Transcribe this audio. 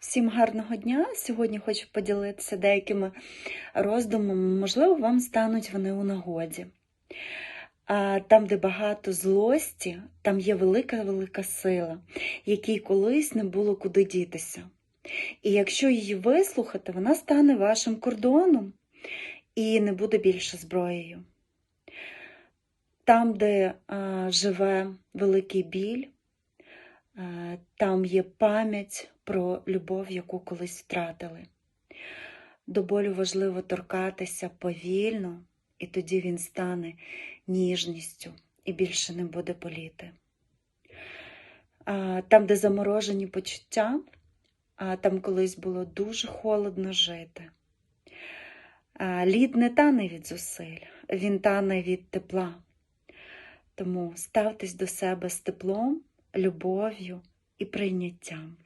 Всім гарного дня! Сьогодні хочу поділитися деякими роздумами, можливо, вам стануть вони у нагоді. Там, де багато злості, там є велика-велика сила, якій колись не було куди дітися. І якщо її вислухати, вона стане вашим кордоном і не буде більше зброєю. Там, де живе великий біль, там є пам'ять про любов, яку колись втратили. До болю важливо торкатися повільно, і тоді він стане ніжністю і більше не буде боліти. Там, де заморожені почуття, там колись було дуже холодно жити. Лід не тане від зусиль, він тане від тепла. Тому ставтесь до себе з теплом, любов'ю і прийняттям.